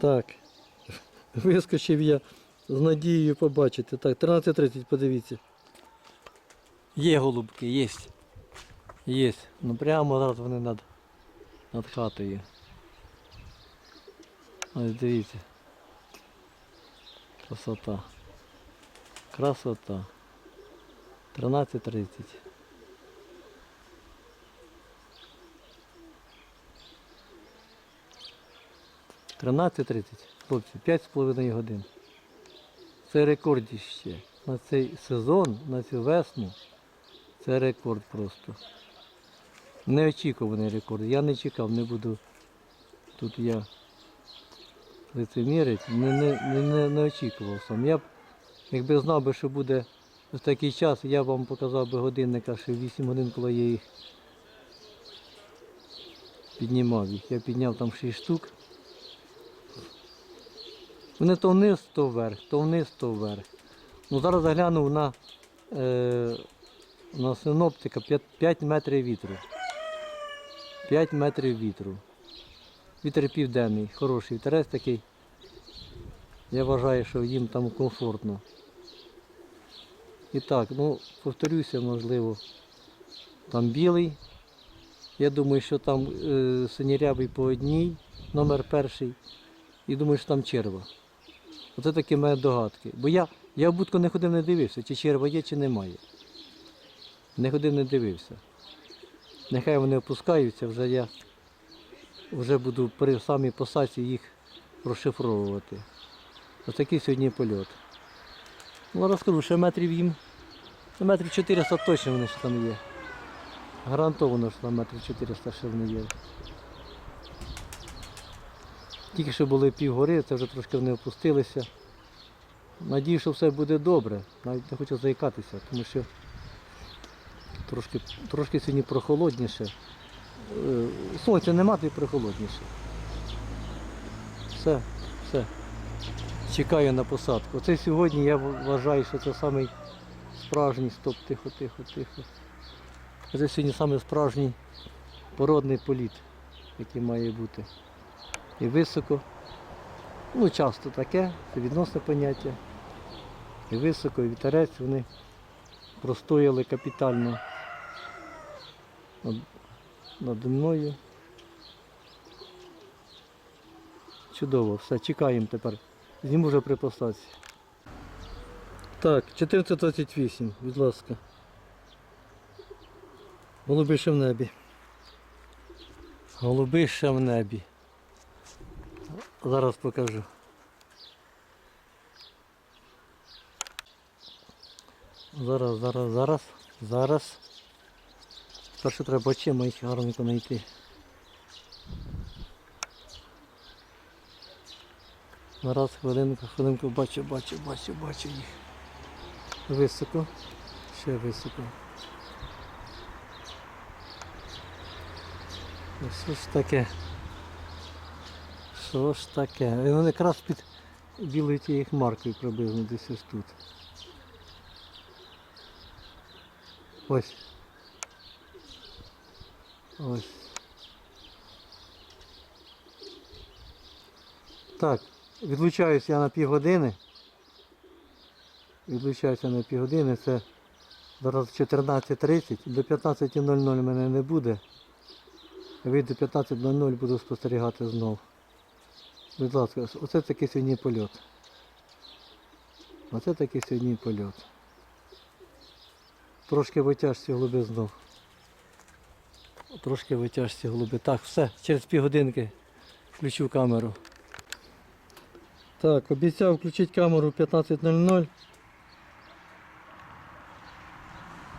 Так. Вискочив я з надією побачити. Так, 13.30, подивіться. Є голубки, є. Є. Ну прямо зараз вони над, над хатою. Ось дивіться. Красота. Красота. 13.30. Тринадцять тридцять. Хлопці, 5,5 годин. Це рекордіще. На цей сезон, на цю весну. Це рекорд просто. Неочікуваний рекорд. Я не чекав, не буду. Тут я лицемірить, не, не, не, не, очікував сам. Я б, якби знав би, що буде в такий час, я вам показав би годинника, що 8 годин, коли я їх піднімав їх. Я підняв там 6 штук. Вони то вниз, то вверх, то вниз, то вверх. Ну зараз заглянув на, е, на синоптика 5, 5 метрів вітру. 5 метрів вітру. Вітер південний, хороший вітерець такий. Я вважаю, що їм там комфортно. І так, ну, повторюся, можливо, там білий. Я думаю, що там е, синірябий по одній, номер перший. І думаю, що там черва. Оце такі мої догадки. Бо я, я в будку не ходив, не дивився, чи черва є, чи немає. Не ходив, не дивився. Нехай вони опускаються, вже я вже буду при самій посадці їх розшифровувати. Ось такий сьогодні польот. Ну, розкажу, ще метрів їм. Метрів 400 точно вони ще там є. Гарантовано, що там метрів 400 ще вони є. Тільки що були півгори, це вже трошки вони опустилися. Надію, що все буде добре. Навіть не хочу заїкатися, тому що трошки, трошки сьогодні прохолодніше. Е, Сонця нема, то й прохолодніше. Все, все. Чекаю на посадку. Це сьогодні я вважаю, що це самий справжній стоп, тихо, тихо, тихо. Це сьогодні самий справжній породний політ, який має бути. І високо. Ну, часто таке, це відносне поняття. І високо, і вітерець вони простояли капітально над, мною. Чудово, все, чекаємо тепер. Зніму вже при. Так, 14.28, будь ласка. Голубише в небі. Голубише в небі. Зараз покажу. Зараз, зараз, зараз, зараз. Перше треба очима їх гарненько знайти. Зараз хвилинку, хвилинку бачу, бачу, бачу, бачу їх. Високо, ще високо. Що ж таке? Що ж таке? Він якраз під білою тією хмаркою приблизно десь ось тут. Ось. Ось. Так, відлучаюсь я на півгодини. Відлучаюся на півгодини, це зараз 14.30, до 15.00 мене не буде. Від до 15.00 буду спостерігати знов. Будь ласка, оце такий сьогодні польот. Оце такий сьогодні польот. Трошки витяжці голуби знов. Трошки витяжці голуби. Так, все, через півгодинки включу камеру. Так, обіцяв включити камеру 15.00.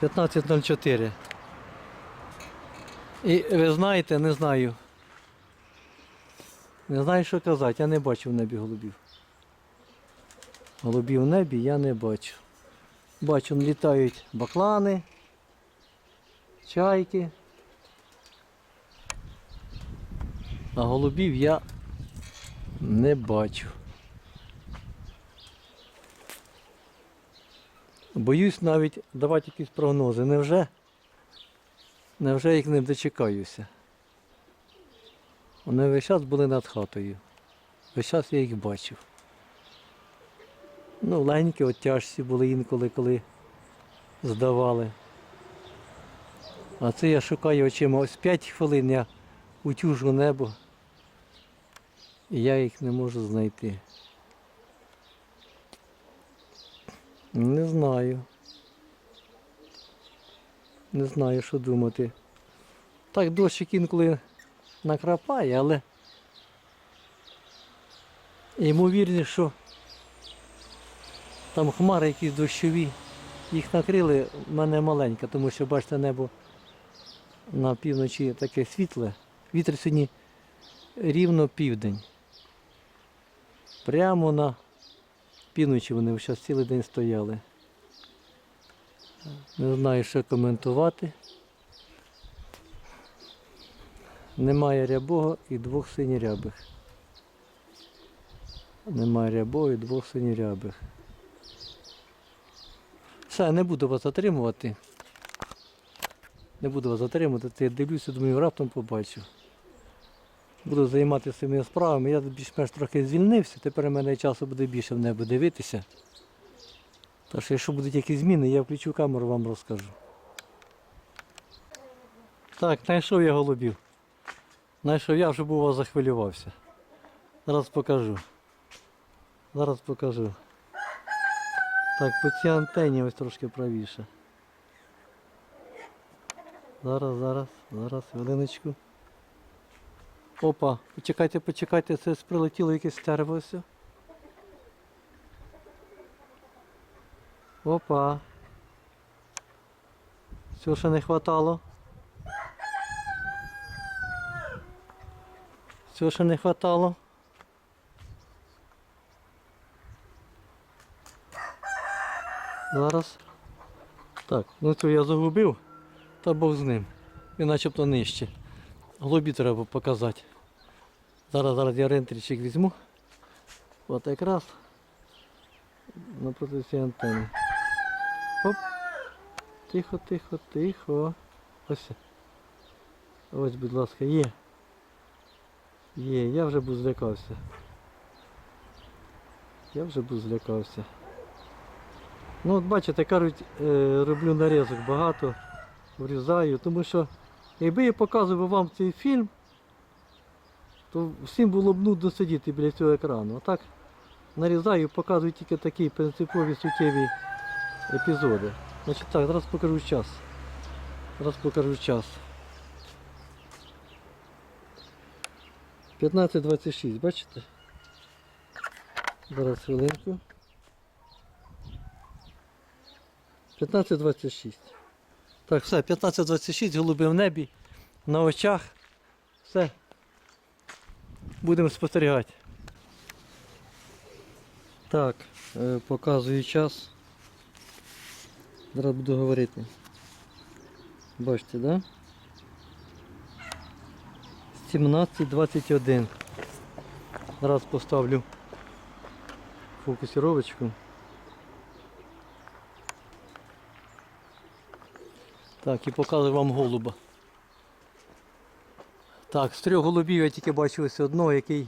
15.04. І ви знаєте, не знаю. Не знаю, що казати, я не бачу в небі голубів. Голубів в небі я не бачу. Бачу, літають баклани, чайки. А голубів я не бачу. Боюсь навіть давати якісь прогнози. Невже? Невже їх не дочекаюся? Вони весь час були над хатою. Весь час я їх бачив. Ну, легенькі оттяжці були інколи, коли здавали. А це я шукаю очима. Ось 5 хвилин я утюжу небо. І я їх не можу знайти. Не знаю. Не знаю, що думати. Так дощик інколи накрапає, але ймовірніше, що там хмари якісь дощові. Їх накрили, в мене маленька, тому що бачите, небо на півночі таке світле. Вітер сьогодні рівно південь. Прямо на півночі вони зараз цілий день стояли. Не знаю, що коментувати. Немає рябого і двох синірябих. Немає рябого і двох синірябих. Все, не буду вас затримувати. Не буду вас затримувати, я дивлюся, думаю, раптом побачу. Буду займатися своїми справами. Я більш-менш трохи звільнився, тепер у мене часу буде більше в небо дивитися. Так що, якщо будуть якісь зміни, я включу камеру, вам розкажу. Так, знайшов я голубів. Знайшов я вже був захвилювався. Зараз покажу. Зараз покажу. Так, по цій антенні ось трошки правіше. Зараз, зараз, зараз, хвилиночку. Опа, почекайте, почекайте, це прилетіло якесь стерво ось. Опа. Цього ще не хватало. Цього ще не хватало. Зараз. Так, ну цього я загубив, та Бог з ним. Він начебто нижче. Голубі треба показати. Зараз зараз я рентричик візьму. От якраз напроти цієї антени. Оп. Тихо, тихо, тихо. Ось. Ось, будь ласка, є. Є, я вже був злякався. Я вже був злякався. Ну от бачите, кажуть, е, роблю нарізок багато, врізаю, тому що якби я показував вам цей фільм, то всім було б нудно сидіти біля цього екрану. А так нарізаю, показую тільки такі принципові суттєві епізоди. Значить так, зараз покажу час. Зараз покажу час. 15.26, бачите? Зараз хвилинку. 15.26. Так, все, 15.26, голуби в небі, на очах. Все. Будемо спостерігати. Так, е, показую час. Зараз буду говорити. Бачите, да? 17.21. Зараз поставлю фокусировочку. Так, і показую вам голуба. Так, з трьох голубів я тільки бачив ось одного, який,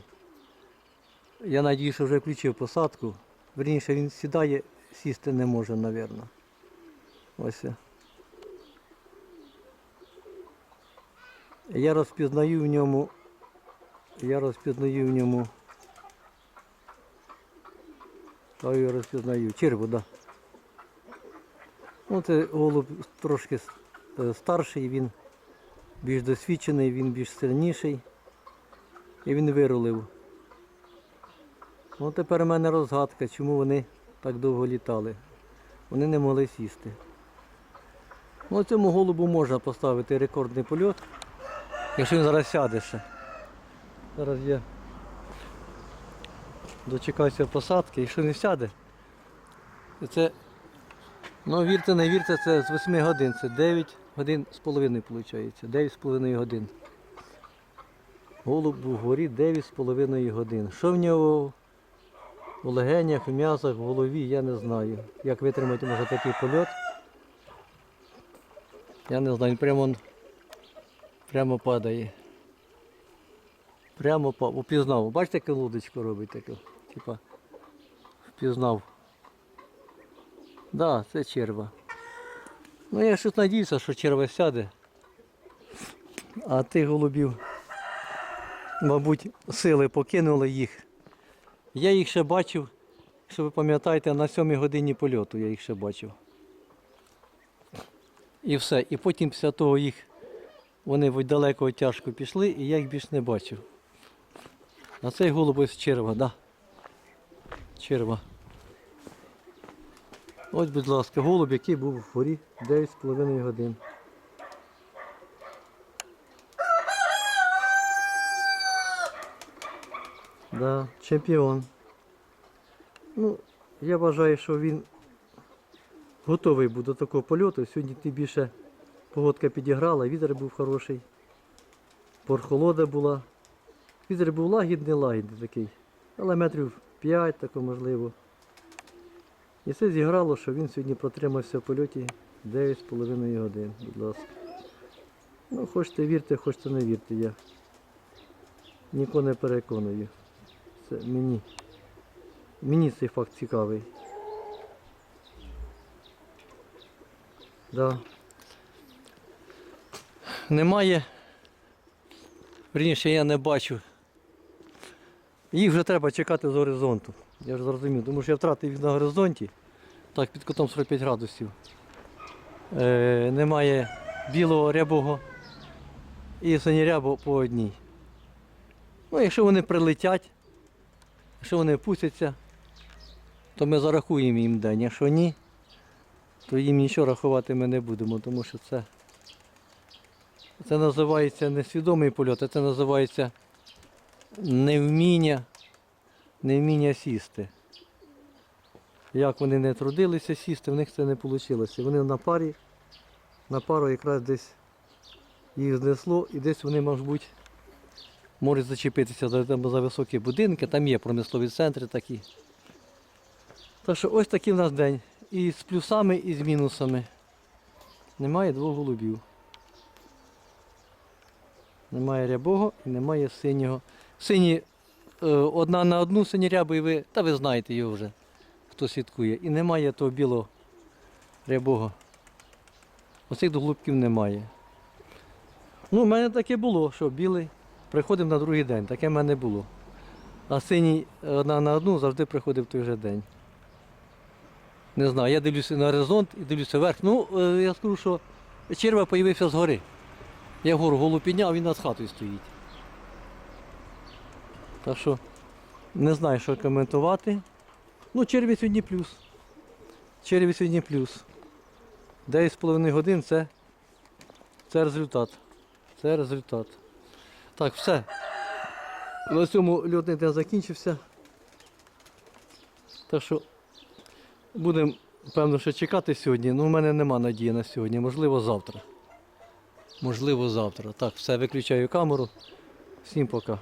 я надію, що вже включив посадку. Верніше він сідає, сісти не може, мабуть. Ось. Я розпізнаю в ньому. Я розпізнаю в ньому. Та я розпізнаю. Черву. Да. Ну, це голуб трошки е, старший, він більш досвідчений, він більш сильніший. І він вирулив. Ну тепер у мене розгадка, чому вони так довго літали. Вони не могли сісти. Ну, цьому голубу можна поставити рекордний польот, якщо він зараз сяде ще. Зараз я дочекаюся посадки, якщо не сяде, це Ну, вірте, не вірте, це з 8 годин, це 9 годин з половиною виходить. 9 з половиною годин. Голуб був вгорі 9 з половиною годин. Що в нього у легенях, у м'язах, в голові, я не знаю. Як витримати може такий польот. Я не знаю, він прямо, прямо падає. Прямо по упізнав. Бачите, яку лодочку робить таку? Типа впізнав. Да, це черва. Ну я щось надіюся, що черва сяде. А тих голубів, мабуть, сили покинули їх. Я їх ще бачив, якщо ви пам'ятаєте, на сьомій годині польоту я їх ще бачив. І все. І потім після того їх вони далеко тяжко пішли, і я їх більш не бачив. А цей голуб ось черва, да. Черва. Ось, будь ласка, голуб, який був в горі 9,5 годин. Да, чемпіон. Ну, я вважаю, що він готовий був до такого польоту. Сьогодні тим більше погодка підіграла, вітер був хороший, порхолода була. Вітер був лагідний, лагідний такий, але метрів 5 тако можливо. І це зіграло, що він сьогодні протримався в польоті 9,5 годин, будь ласка. Ну, хочете вірте, хочете не вірте, я нікого не переконую. Це мені. Мені цей факт цікавий. Да. Немає. Вірніше, я не бачу. Їх вже треба чекати з горизонту. Я ж зрозумів, тому що я втратив їх на горизонті. Так, під кутом 45 градусів. Е, немає білого рябого і синірябо по одній. Ну, якщо вони прилетять, якщо вони пустяться, то ми зарахуємо їм день. Якщо ні, то їм нічого рахувати ми не будемо, тому що це, це називається не свідомий польот, а це називається невміння, невміння сісти. Як вони не трудилися сісти, в них це не вийшло. Вони на парі, на пару якраз десь їх знесло і десь вони, мабуть, можуть зачепитися за, за високі будинки, там є промислові центри такі. Так що ось такий в нас день. І з плюсами, і з мінусами. Немає двох голубів. Немає рябого і немає синього. Сині е, одна на одну сині рябу, і ви, та ви знаєте його вже, хто слідкує. І немає того білого рябого. Оцих голубків немає. Ну, в мене таке було, що білий приходив на другий день, таке в мене було. А синій одна на одну завжди приходив в той же день. Не знаю, я дивлюся на горизонт і дивлюся вверх. Ну, е, я скажу, що черва з'явився згори. Я вгору голову підняв, він над хатою стоїть. Так що не знаю, що коментувати. Ну, черві сьогодні плюс. Черві сьогодні плюс. 9,5 годин це, це результат. Це результат. Так, все. На цьому льотний день закінчився. Так що будемо, певно, ще чекати сьогодні. Ну, у мене нема надії на сьогодні. Можливо, завтра. Можливо, завтра. Так, все, виключаю камеру. Всім пока.